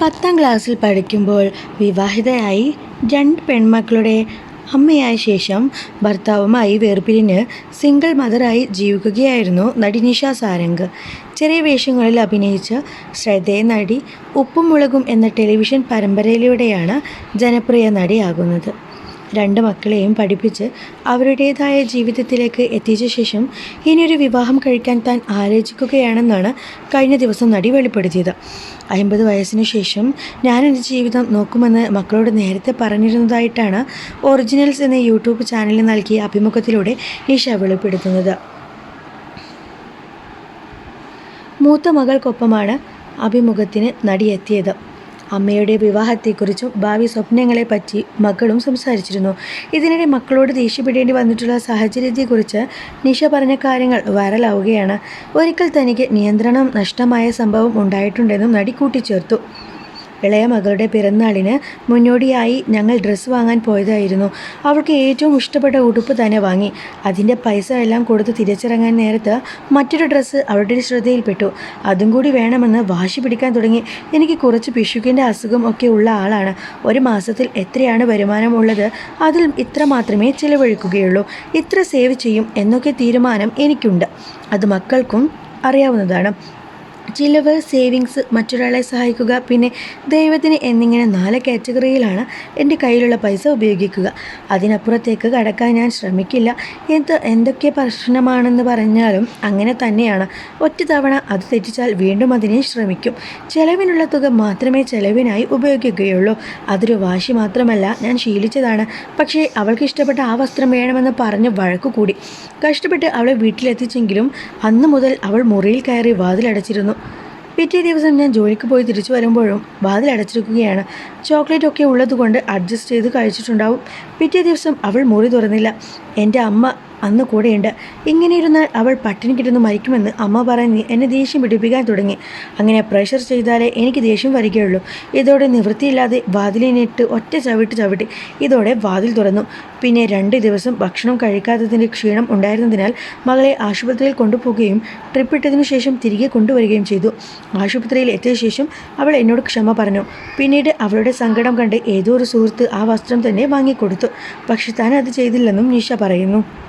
പത്താം ക്ലാസ്സിൽ പഠിക്കുമ്പോൾ വിവാഹിതയായി രണ്ട് പെൺമക്കളുടെ അമ്മയായ ശേഷം ഭർത്താവുമായി വേർപിരിഞ്ഞ് സിംഗിൾ മദറായി ജീവിക്കുകയായിരുന്നു നടി നിഷ സാരംഗ്. ചെറിയ വേഷങ്ങളിൽ അഭിനയിച്ച് ശ്രദ്ധേയ നടി ഉപ്പും മുളകും എന്ന ടെലിവിഷൻ പരമ്പരയിലൂടെയാണ് ജനപ്രിയ നടിയാകുന്നത്. രണ്ട് മക്കളെയും പഠിപ്പിച്ച് അവരുടേതായ ജീവിതത്തിലേക്ക് എത്തിച്ച ശേഷം ഇനിയൊരു വിവാഹം കഴിക്കാൻ താൻ ആലോചിക്കുകയാണെന്നാണ് കഴിഞ്ഞ ദിവസം നടി വെളിപ്പെടുത്തിയത്. അമ്പത് വയസ്സിനു ശേഷം ഞാൻ എന്റെ ജീവിതം നോക്കുമെന്ന് മക്കളോട് നേരത്തെ പറഞ്ഞിരുന്നതായിട്ടാണ് ഒറിജിനൽസ് എന്ന യൂട്യൂബ് ചാനലിൽ നൽകിയ അഭിമുഖത്തിലൂടെ നിഷ വെളിപ്പെടുത്തുന്നത്. മൂത്ത മകൾക്കൊപ്പമാണ് അഭിമുഖത്തിന് നടി എത്തിയത് അമ്മയുടെ വിവാഹത്തെക്കുറിച്ചും ഭാവി സ്വപ്നങ്ങളെപ്പറ്റി മക്കളും സംസാരിച്ചിരുന്നു. ഇതിനിടെ മക്കളോട് ദേഷ്യപ്പെടേണ്ടി വന്നിട്ടുള്ള സാഹചര്യത്തെക്കുറിച്ച് നിഷ പറഞ്ഞ കാര്യങ്ങൾ വൈറലാവുകയാണ്. ഒരിക്കൽ തനിക്ക് നിയന്ത്രണം നഷ്ടമായ സംഭവം ഉണ്ടായിട്ടുണ്ടെന്നും നടി കൂട്ടിച്ചേർത്തു. ഇളയ മകളുടെ പിറന്നാളിന് മുന്നോടിയായി ഞങ്ങൾ ഡ്രസ്സ് വാങ്ങാൻ പോയതായിരുന്നു. അവൾക്ക് ഏറ്റവും ഇഷ്ടപ്പെട്ട ഉടുപ്പ് തന്നെ വാങ്ങി. അതിന്റെ പൈസ എല്ലാം കൊടുത്ത് തിരിച്ചിറങ്ങാൻ നേരത്ത് മറ്റൊരു ഡ്രസ്സ് അവളുടെ ശ്രദ്ധയിൽപ്പെട്ടു. അതും കൂടി വേണമെന്ന് വാശി പിടിക്കാൻ തുടങ്ങി. എനിക്ക് കുറച്ച് പിശുക്കിന്റെ അസുഖം ഒക്കെ ഉള്ള ആളാണ്. ഒരു മാസത്തിൽ എത്രയാണ് വരുമാനം ഉള്ളത് അതിൽ ഇത്ര മാത്രമേ ചിലവഴിക്കുകയുള്ളൂ. ഇത്ര സേവ് ചെയ്യും എന്നൊക്കെ തീരുമാനം എനിക്കുണ്ട്. അത് മക്കൾക്കും അറിയാവുന്നതാണ്. ചിലവ് സേവിങ്സ് മറ്റൊരാളെ സഹായിക്കുക പിന്നെ ദൈവത്തിന് എന്നിങ്ങനെ നാല് കാറ്റഗറിയിലാണ് എന്റെ കയ്യിലുള്ള പൈസ ഉപയോഗിക്കുക. അതിനപ്പുറത്തേക്ക് കടക്കാൻ ഞാൻ ശ്രമിക്കില്ല. എന്ത് എന്തൊക്കെ പ്രശ്നമാണെന്ന് പറഞ്ഞാലും അങ്ങനെ തന്നെയാണ്. ഒറ്റ തവണ അത് തെറ്റിച്ചാൽ വീണ്ടും അതിനെ ശ്രമിക്കും. ചെലവിനുള്ള തുക മാത്രമേ ചെലവിനായി ഉപയോഗിക്കുകയുള്ളൂ. അതൊരു വാശി മാത്രമല്ല ഞാൻ ശീലിച്ചതാണ്. പക്ഷേ അവൾക്ക് ഇഷ്ടപ്പെട്ട ആ വസ്ത്രം വേണമെന്ന് പറഞ്ഞ് വഴക്കുകൂടി കഷ്ടപ്പെട്ട് അവളെ വീട്ടിലെത്തിച്ചെങ്കിലും അന്നു മുതൽ അവൾ മുറിയിൽ കയറി വാതിലടച്ചിരുന്നു. പിറ്റേ ദിവസം ഞാൻ ജോലിക്ക് പോയി തിരിച്ചു വരുമ്പോഴും വാതിൽ അടച്ചിരിക്കുകയാണ്. ചോക്ലേറ്റ് ഒക്കെ ഉള്ളതുകൊണ്ട് അഡ്ജസ്റ്റ് ചെയ്ത് കഴിച്ചിട്ടുണ്ടാവും. പിറ്റേ ദിവസം അവൾ മുറി തുറന്നില്ല. എന്റെ അമ്മ അന്ന് കൂടെയുണ്ട്. ഇങ്ങനെ ഇരുന്നാൽ അവൾ പട്ടിണി കിടന്ന് മരിക്കുമെന്ന് അമ്മ പറഞ്ഞ് എന്നെ ദേഷ്യം പിടിപ്പിക്കാൻ തുടങ്ങി. അങ്ങനെ പ്രഷർ ചെയ്താലേ എനിക്ക് ദേഷ്യം വരികയുള്ളൂ. ഇതോടെ നിവൃത്തിയില്ലാതെ വാതിലിനിട്ട് ഒറ്റ ചവിട്ട് ചവിട്ടി ഇതോടെ വാതിൽ തുറന്നു. പിന്നെ രണ്ട് ദിവസം ഭക്ഷണം കഴിക്കാത്തതിന്റെ ക്ഷീണം ഉണ്ടായിരുന്നതിനാൽ മകളെ ആശുപത്രിയിൽ കൊണ്ടുപോകുകയും ട്രിപ്പ് ഇട്ടതിനു ശേഷം തിരികെ കൊണ്ടുവരികയും ചെയ്തു. ആശുപത്രിയിൽ എത്തിയ ശേഷം അവൾ എന്നോട് ക്ഷമ പറഞ്ഞു. പിന്നീട് അവളുടെ സങ്കടം കണ്ട് ഏതോ ഒരു സുഹൃത്ത് ആ വസ്ത്രം തന്നെ വാങ്ങിക്കൊടുത്തു. പക്ഷെ താൻ അത് ചെയ്തില്ലെന്നും നിഷ പറയുന്നു.